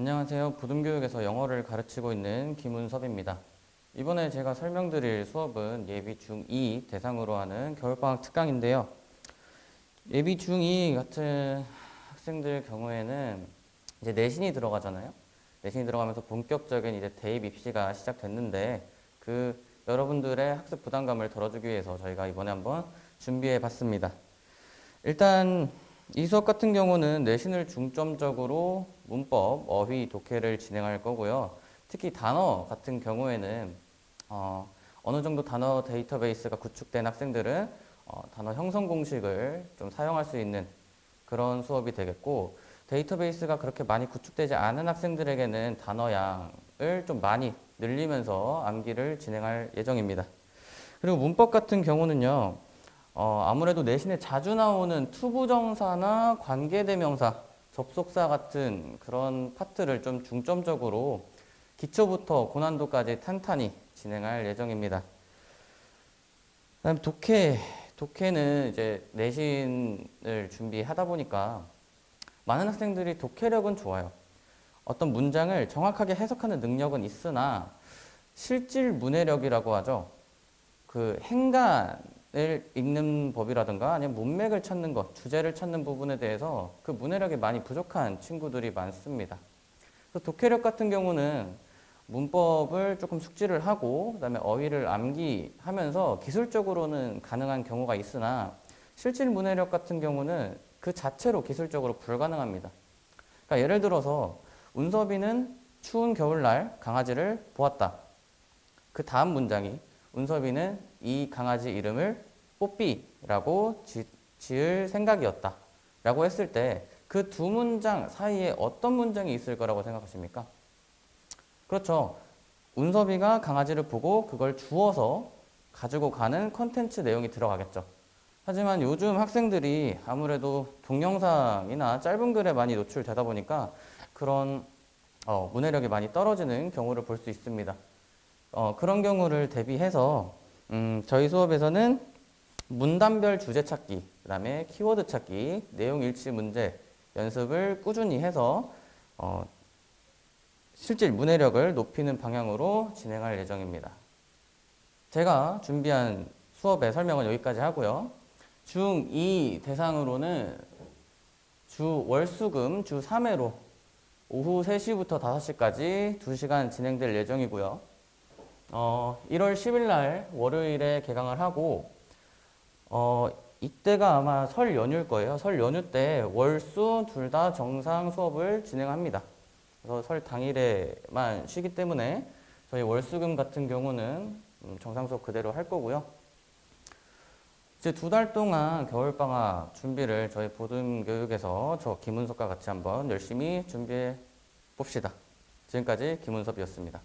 안녕하세요. 부등교육에서 영어를 가르치고 있는 김은섭입니다. 이번에 제가 설명드릴 수업은 예비 중2 대상으로 하는 겨울방학 특강인데요. 예비 중2 같은 학생들 경우에는 이제 내신이 들어가잖아요. 내신이 들어가면서 본격적인 이제 대입 입시가 시작됐는데 그 여러분들의 학습 부담감을 덜어주기 위해서 저희가 이번에 한번 준비해 봤습니다. 일단 이 수업 같은 경우는 내신을 중점적으로 문법, 어휘, 독해를 진행할 거고요. 특히 단어 같은 경우에는 어, 어느 정도 단어 데이터베이스가 구축된 학생들은 어, 단어 형성 공식을 좀 사용할 수 있는 그런 수업이 되겠고 데이터베이스가 그렇게 많이 구축되지 않은 학생들에게는 단어 양을 좀 많이 늘리면서 암기를 진행할 예정입니다. 그리고 문법 같은 경우는요. 어, 아무래도 내신에 자주 나오는 투부정사나 관계대명사, 접속사 같은 그런 파트를 좀 중점적으로 기초부터 고난도까지 탄탄히 진행할 예정입니다. 그다음 독해, 독해는 이제 내신을 준비하다 보니까 많은 학생들이 독해력은 좋아요. 어떤 문장을 정확하게 해석하는 능력은 있으나 실질 문해력이라고 하죠. 그 행간 을 읽는 법이라든가 아니면 문맥을 찾는 것, 주제를 찾는 부분에 대해서 그 문해력이 많이 부족한 친구들이 많습니다. 독해력 같은 경우는 문법을 조금 숙지를 하고 그다음에 어휘를 암기하면서 기술적으로는 가능한 경우가 있으나 실질 문해력 같은 경우는 그 자체로 기술적으로 불가능합니다. 그러니까 예를 들어서 운섭이는 추운 겨울날 강아지를 보았다. 그 다음 문장이 운섭이는 이 강아지 이름을 뽀삐라고 지, 지을 생각이었다. 라고 했을 때 그 두 문장 사이에 어떤 문장이 있을 거라고 생각하십니까? 그렇죠. 운섭이가 강아지를 보고 그걸 주워서 가지고 가는 컨텐츠 내용이 들어가겠죠. 하지만 요즘 학생들이 아무래도 동영상이나 짧은 글에 많이 노출되다 보니까 그런 어, 문해력이 많이 떨어지는 경우를 볼 수 있습니다. 어, 그런 경우를 대비해서 음, 저희 수업에서는 문단별 주제 찾기, 그 다음에 키워드 찾기, 내용 일치 문제 연습을 꾸준히 해서 어, 실질 문해력을 높이는 방향으로 진행할 예정입니다. 제가 준비한 수업의 설명은 여기까지 하고요. 중2 대상으로는 주 월수금 주 3회로 오후 3시부터 5시까지 2시간 진행될 예정이고요. 어, 1월 10일 날 월요일에 개강을 하고 어, 이때가 아마 설 연휴일 거예요. 설 연휴 때 월수 둘 다 정상 수업을 진행합니다. 그래서 설 당일에만 쉬기 때문에 저희 월수금 같은 경우는 음, 정상 수업 그대로 할 거고요. 이제 두 달 동안 겨울방학 준비를 저희 보든교육에서 저 김은석과 같이 한번 열심히 준비해 봅시다. 지금까지 김은섭이었습니다.